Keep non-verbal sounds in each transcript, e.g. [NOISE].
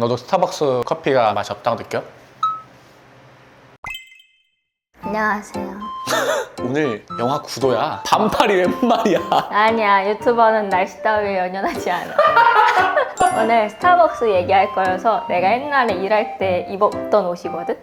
너도 스타벅스 커피가 맛이 없다고 느껴? 안녕하세요. [LAUGHS] 오늘 영화 구도야. 반팔이 웬 말이야? 아니야, 유튜버는 날씨 따위에 연연하지 않아. [LAUGHS] 오늘 스타벅스 얘기할 거여서 내가 옛날에 일할 때 입었던 옷이거든?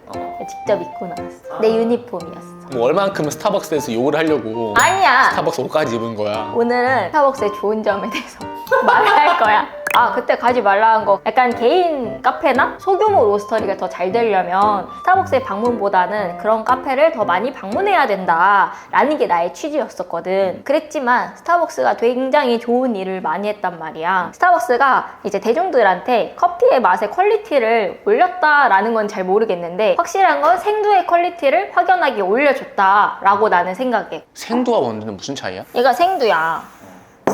직접 입고 나왔어. 내 유니폼이었어. 뭐 얼만큼 스타벅스에서 욕을 하려고 아니야! 스타벅스 옷까지 입은 거야. 오늘은 스타벅스의 좋은 점에 대해서 [LAUGHS] 말할 거야. 아, 그때 가지 말라 한 거. 약간 개인 카페나 소규모 로스터리가 더 잘 되려면 스타벅스의 방문보다는 그런 카페를 더 많이 방문해야 된다. 라는 게 나의 취지였었거든. 그랬지만 스타벅스가 굉장히 좋은 일을 많이 했단 말이야. 스타벅스가 이제 대중들한테 커피의 맛의 퀄리티를 올렸다라는 건 잘 모르겠는데 확실한 건 생두의 퀄리티를 확연하게 올려줬다라고 나는 생각해. 생두와 원두는 무슨 차이야? 얘가 생두야.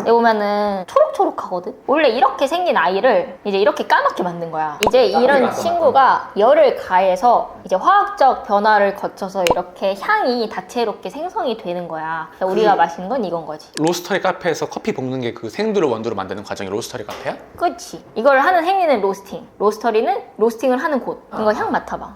여기 보면은 초록초록하거든? 원래 이렇게 생긴 아이를 이제 이렇게 까맣게 만든 거야. 이제 이런 친구가 열을 가해서 이제 화학적 변화를 거쳐서 이렇게 향이 다채롭게 생성이 되는 거야. 그래서 우리가 마시는 건 이건 거지. 로스터리 카페에서 커피 볶는 게 그 생두를 원두로 만드는 과정이 로스터리 카페야? 그치? 이걸 하는 행위는 로스팅. 로스터리는 로스팅을 하는 곳. 이거 향 맡아봐.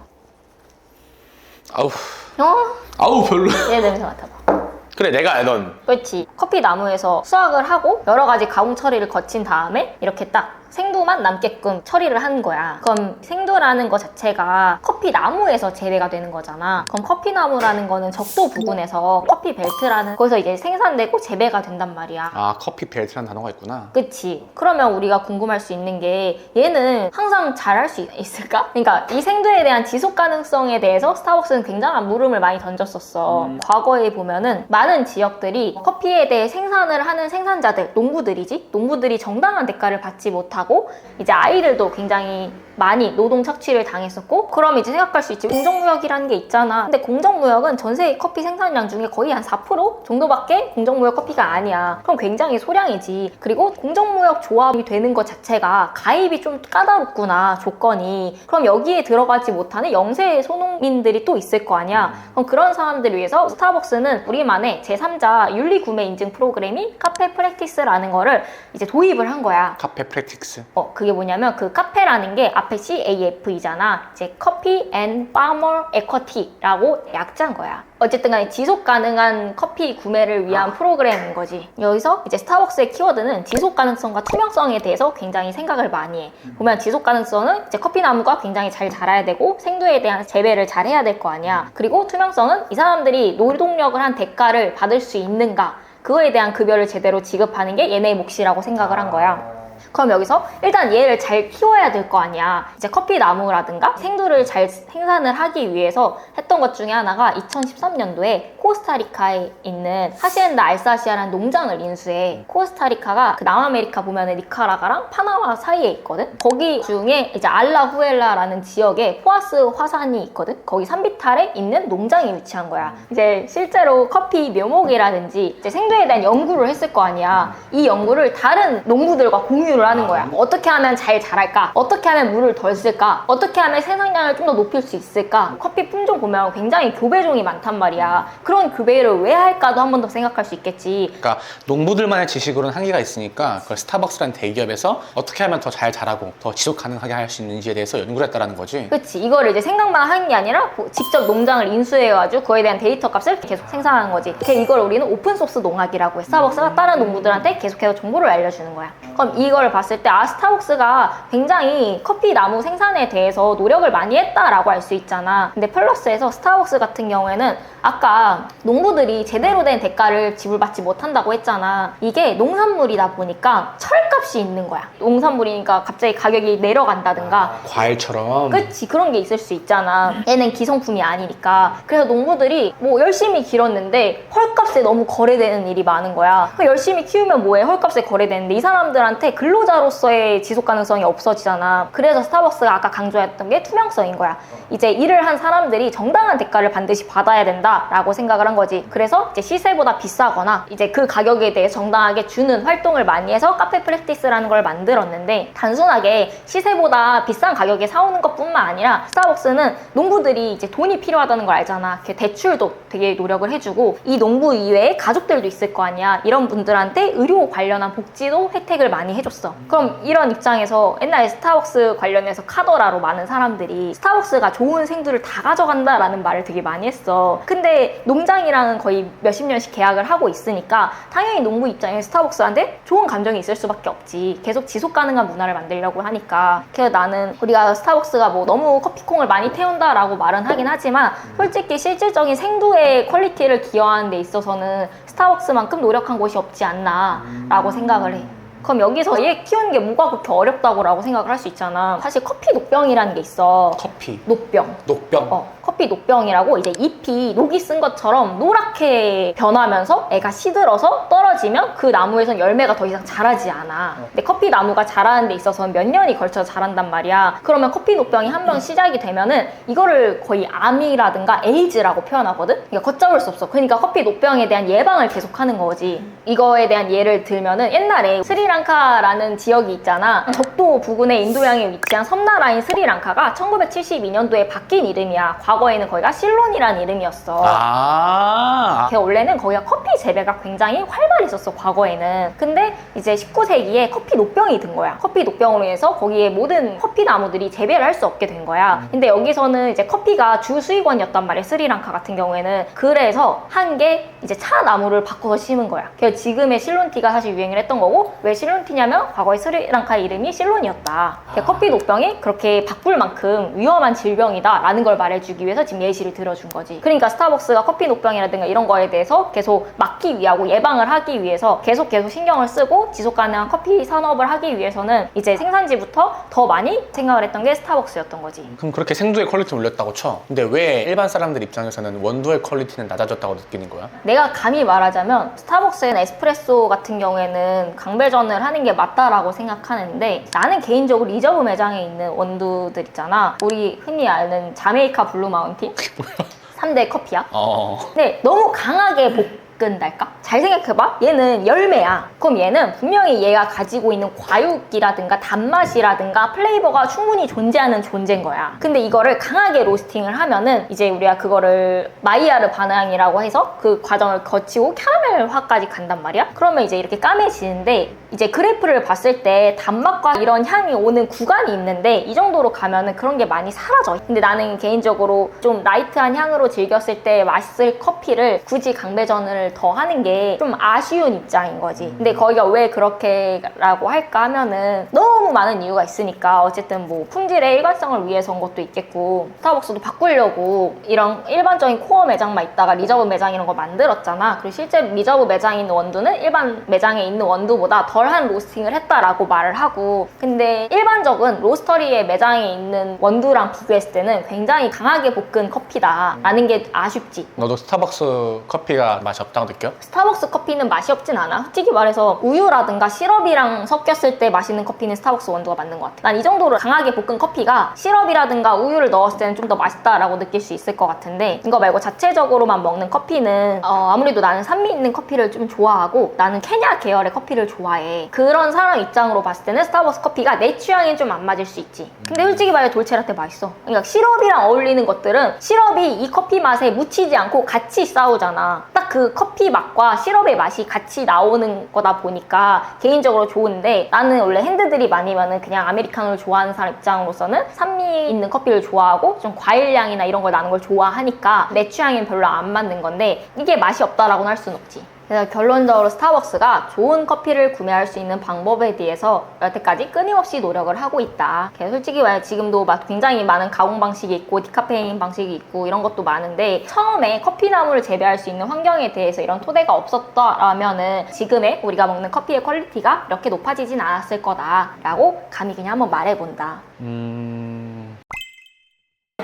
아우 어? 아우 별로. 얘 냄새 맡아봐. 그래 내가 알던 그렇지. 커피 나무에서 수확을 하고 여러 가지 가공 처리를 거친 다음에 이렇게 딱 생두만 남게끔 처리를 하는 거야. 그럼 생두라는 것 자체가 커피 나무에서 재배가 되는 거잖아. 그럼 커피 나무라는 거는 적도 부근에서 커피 벨트라는 거기서 이제 생산되고 재배가 된단 말이야. 아 커피 벨트라는 단어가 있구나. 그치. 그러면 우리가 궁금할 수 있는 게 얘는 항상 잘할 수 있을까? 그러니까 이 생두에 대한 지속 가능성에 대해서 스타벅스는 굉장한 물음을 많이 던졌었어. 과거에 보면은 많은 지역들이 커피에 대해 생산을 하는 생산자들, 농부들이지? 농부들이 정당한 대가를 받지 못하 고 이제 아이들도 굉장히 많이 노동 착취를 당했었고 그럼 이제 생각할 수 있지 공정무역이라는 게 있잖아. 근데 공정무역은 전 세계 커피 생산량 중에 거의 한 4% 정도밖에 공정무역 커피가 아니야. 그럼 굉장히 소량이지. 그리고 공정무역 조합이 되는 것 자체가 가입이 좀 까다롭구나 조건이. 그럼 여기에 들어가지 못하는 영세 소농민들이 또 있을 거 아니야. 그럼 그런 사람들을 위해서 스타벅스는 우리만의 제3자 윤리 구매 인증 프로그램인 카페 프랙티스라는 거를 이제 도입을 한 거야. 카페 프랙틱스. 어, 그게 뭐냐면 그 카페라는 게 앞에 CAF이잖아. 이제 커피 앤 파머 에쿼티라고 약자인 거야. 어쨌든 간에 지속 가능한 커피 구매를 위한 프로그램인 거지. 여기서 이제 스타벅스의 키워드는 지속 가능성과 투명성에 대해서 굉장히 생각을 많이 해. 보면 지속 가능성은 이제 커피 나무가 굉장히 잘 자라야 되고 생두에 대한 재배를 잘 해야 될 거 아니야. 그리고 투명성은 이 사람들이 노동력을 한 대가를 받을 수 있는가. 그거에 대한 급여를 제대로 지급하는 게 얘네의 몫이라고 생각을 한 거야. 그럼 여기서 일단 얘를 잘 키워야 될 거 아니야. 이제 커피 나무라든가 생두를 잘 생산을 하기 위해서 했던 것 중에 하나가 2013년도에 코스타리카에 있는 하시엔다 알사시아라는 농장을 인수해. 코스타리카가 그 남아메리카 보면은 니카라가랑 파나마 사이에 있거든. 거기 중에 이제 알라후엘라라는 지역에 포아스 화산이 있거든. 거기 산비탈에 있는 농장이 위치한 거야. 이제 실제로 커피 묘목이라든지 이제 생두에 대한 연구를 했을 거 아니야. 이 연구를 다른 농부들과 공유 를 하는 거야. 어떻게 하면 잘 자랄까? 어떻게 하면 물을 덜 쓸까? 어떻게 하면 생산량을 좀 더 높일 수 있을까? 커피 품종 보면 굉장히 교배종이 많단 말이야. 그런 교배를 왜 할까도 한 번 더 생각할 수 있겠지. 그러니까 농부들만의 지식으로는 한계가 있으니까 그걸 스타벅스라는 대기업에서 어떻게 하면 더 잘 자라고 더 지속 가능하게 할 수 있는지에 대해서 연구를 했다라는 거지. 그치 이거를 이제 생각만 하는 게 아니라 보- 직접 농장을 인수해가지고 그거에 대한 데이터 값을 계속 생산하는 거지 이걸 우리는 오픈소스 농학이라고 해 스타벅스가 다른 농부들한테 계속해서 정보를 알려주는 거야 그럼 이걸 봤을 때 아 스타벅스가 굉장히 커피 나무 생산에 대해서 노력을 많이 했다라고 할수 있잖아. 근데 플러스에서 스타벅스 같은 경우에는 아까 농부들이 제대로 된 대가를 지불받지 못한다고 했잖아. 이게 농산물이다 보니까 철값이 있는 거야. 농산물이니까 갑자기 가격이 내려간다든가. 과일처럼. 그치 그런 게 있을 수 있잖아. 얘는 기성품이 아니니까. 그래서 농부들이 뭐 열심히 길었는데 헐값에 너무 거래되는 일이 많은 거야. 그 열심히 키우면 뭐해? 헐값에 거래되는데 이 사람들한테 근로자로서의 지속 가능성이 없어지잖아 그래서 스타벅스가 아까 강조했던 게 투명성인 거야 이제 일을 한 사람들이 정당한 대가를 반드시 받아야 된다라고 생각을 한 거지 그래서 이제 시세보다 비싸거나 이제 그 가격에 대해 정당하게 주는 활동을 많이 해서 카페 프랙티스라는 걸 만들었는데 단순하게 시세보다 비싼 가격에 사오는 것뿐만 아니라 스타벅스는 농부들이 이제 돈이 필요하다는 걸 알잖아. 대출도 되게 노력을 해주고 이 농부 이외에 가족들도 있을 거 아니야. 이런 분들한테 의료 관련한 복지도 혜택을 많이 해줬어. 그럼 이런 입장에서 옛날에 스타벅스 관련해서 카더라로 많은 사람들이 스타벅스가 좋은 생두를 다 가져간다라는 말을 되게 많이 했어. 근데 농장이랑은 거의 몇십 년씩 계약을 하고 있으니까 당연히 농부 입장에 스타벅스한테 좋은 감정이 있을 수밖에 없지. 계속 지속 가능한 문화를 만들려고 하니까. 그래서 나는 우리가 스타벅스가 뭐 너무 커피콩을 많이 태운다라고 말은 하긴 하지만 솔직히 실질적인 생두의 퀄리티를 기여하는 데 있어서는 스타벅스만큼 노력한 곳이 없지 않나라고 생각을 해. 그럼 여기서 얘 키우는 게 뭐가 그렇게 어렵다고 라고 생각을 할 수 있잖아. 사실 커피 녹병이라는 게 있어. 커피, 녹병. 녹병. 어, 커피 녹병이라고 이제 잎이 녹이 쓴 것처럼 노랗게 변하면서 애가 시들어서 떨어지면 그 나무에선 열매가 더 이상 자라지 않아. 근데 커피 나무가 자라는 데 있어서는 몇 년이 걸쳐서 자란단 말이야. 그러면 커피 녹병이 한 번 시작이 되면은 이거를 거의 암이라든가 에이즈라고 표현하거든? 그러니까 걷잡을 수 없어. 그러니까 커피 녹병에 대한 예방을 계속하는 거지. 이거에 대한 예를 들면은 옛날에 스리랑카라는 지역이 있잖아. 적도 부근의 인도양에 위치한 섬나라인 스리랑카가 1972년도에 바뀐 이름이야. 과거 에는 거기가 실론이라는 이름이었어. 아, 걔 원래는 거기가 커피 재배가 굉장히 활발했었어 과거에는. 근데 이제 19세기에 커피 녹병이 든 거야. 커피 녹병으로 해서 거기에 모든 커피 나무들이 재배를 할 수 없게 된 거야. 근데 여기서는 이제 커피가 주 수익원이었단 말이야 스리랑카 같은 경우에는. 그래서 한 게 이제 차 나무를 바꿔서 심은 거야. 그래서 지금의 실론티가 사실 유행을 했던 거고 왜 실론티냐면 과거의 스리랑카 이름이 실론이었다. 그러니까 커피 녹병이 그렇게 바꿀 만큼 위험한 질병이다 라는 걸 말해주기 위해서 지금 예시를 들어준 거지 그러니까 스타벅스가 커피 녹병이라든가 이런 거에 대해서 계속 막기 위하고 예방을 하기 위해서 계속 계속 신경을 쓰고 지속 가능한 커피 산업을 하기 위해서는 이제 생산지부터 더 많이 생각을 했던 게 스타벅스였던 거지 그럼 그렇게 생두의 퀄리티를 올렸다고 쳐. 근데 왜 일반 사람들 입장에서는 원두의 퀄리티는 낮아졌다고 느끼는 거야? 내가 감히 말하자면 스타벅스의 에스프레소 같은 경우에는 강배전을 하는 게 맞다라고 생각하는데 나는 개인적으로 리저브 매장에 있는 원두들 있잖아 우리 흔히 아는 자메이카 블루 마운틴 그게 뭐야? 3대 커피야 어. 근데 너무 강하게 볶은달까? 잘 생각해봐. 얘는 열매야. 그럼 얘는 분명히 얘가 가지고 있는 과육이라든가 단맛이라든가 플레이버가 충분히 존재하는 존재인 거야. 근데 이거를 강하게 로스팅을 하면은 이제 우리가 그거를 마이야르 반응이라고 해서 그 과정을 거치고 캐러멜화까지 간단 말이야. 그러면 이제 이렇게 까매지는데 이제 그래프를 봤을 때 단맛과 이런 향이 오는 구간이 있는데 이 정도로 가면은 그런 게 많이 사라져. 근데 나는 개인적으로 좀 라이트한 향으로 즐겼을 때 맛있을 커피를 굳이 강배전을 더 하는 게 좀 아쉬운 입장인 거지. 근데 거기가 왜 그렇게라고 할까 하면은 너무 많은 이유가 있으니까 어쨌든 뭐 품질의 일관성을 위해서인 것도 있겠고 스타벅스도 바꾸려고 이런 일반적인 코어 매장만 있다가 리저브 매장 이런 거 만들었잖아. 그리고 실제 리저브 매장에 있는 원두는 일반 매장에 있는 원두보다 덜한 로스팅을 했다라고 말을 하고 근데 일반적인 로스터리의 매장에 있는 원두랑 비교했을 때는 굉장히 강하게 볶은 커피다 라는 게 아쉽지. 너도 스타벅스 커피가 맛이 없다고 느껴? 스타벅스 커피는 맛이 없진 않아. 솔직히 말해서 우유라든가 시럽이랑 섞였을 때 맛있는 커피는 스타벅스 원두가 맞는 것 같아. 난 이 정도로 강하게 볶은 커피가 시럽이라든가 우유를 넣었을 때는 좀 더 맛있다라고 느낄 수 있을 것 같은데 이거 말고 자체적으로만 먹는 커피는 어, 아무래도 나는 산미 있는 커피를 좀 좋아하고 나는 케냐 계열의 커피를 좋아해. 그런 사람 입장으로 봤을 때는 스타벅스 커피가 내 취향에 좀 안 맞을 수 있지. 근데 솔직히 말해 돌체라떼 맛있어. 그러니까 시럽이랑 어울리는 것들은 시럽이 이 커피 맛에 묻히지 않고 같이 싸우잖아. 딱 그 커피 맛과 시럽의 맛이 같이 나오는 거다 보니까 개인적으로 좋은데 나는 원래 핸드드립 아니면은 그냥 아메리카노를 좋아하는 사람 입장으로서는 산미 있는 커피를 좋아하고 좀 과일향이나 이런 걸 나는 걸 좋아하니까 내 취향엔 별로 안 맞는 건데 이게 맛이 없다라고는 할 수는 없지. 그래서 결론적으로 스타벅스가 좋은 커피를 구매할 수 있는 방법에 대해서 여태까지 끊임없이 노력을 하고 있다. 그래서 솔직히 말해 지금도 막 굉장히 많은 가공 방식이 있고 디카페인 방식이 있고 이런 것도 많은데 처음에 커피 나무를 재배할 수 있는 환경에 대해서 이런 토대가 없었다라면은 지금의 우리가 먹는 커피의 퀄리티가 이렇게 높아지진 않았을 거다라고 감히 그냥 한번 말해본다. 음.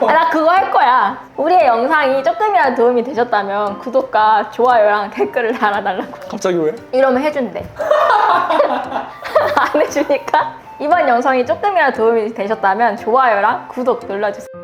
아, 나 그거 할 거야. 우리의 영상이 조금이라도 도움이 되셨다면 구독과 좋아요랑 댓글을 달아달라고. 갑자기 왜? 이러면 해준대. [LAUGHS] 안 해주니까? 이번 영상이 조금이라도 도움이 되셨다면 좋아요랑 구독 눌러주세요.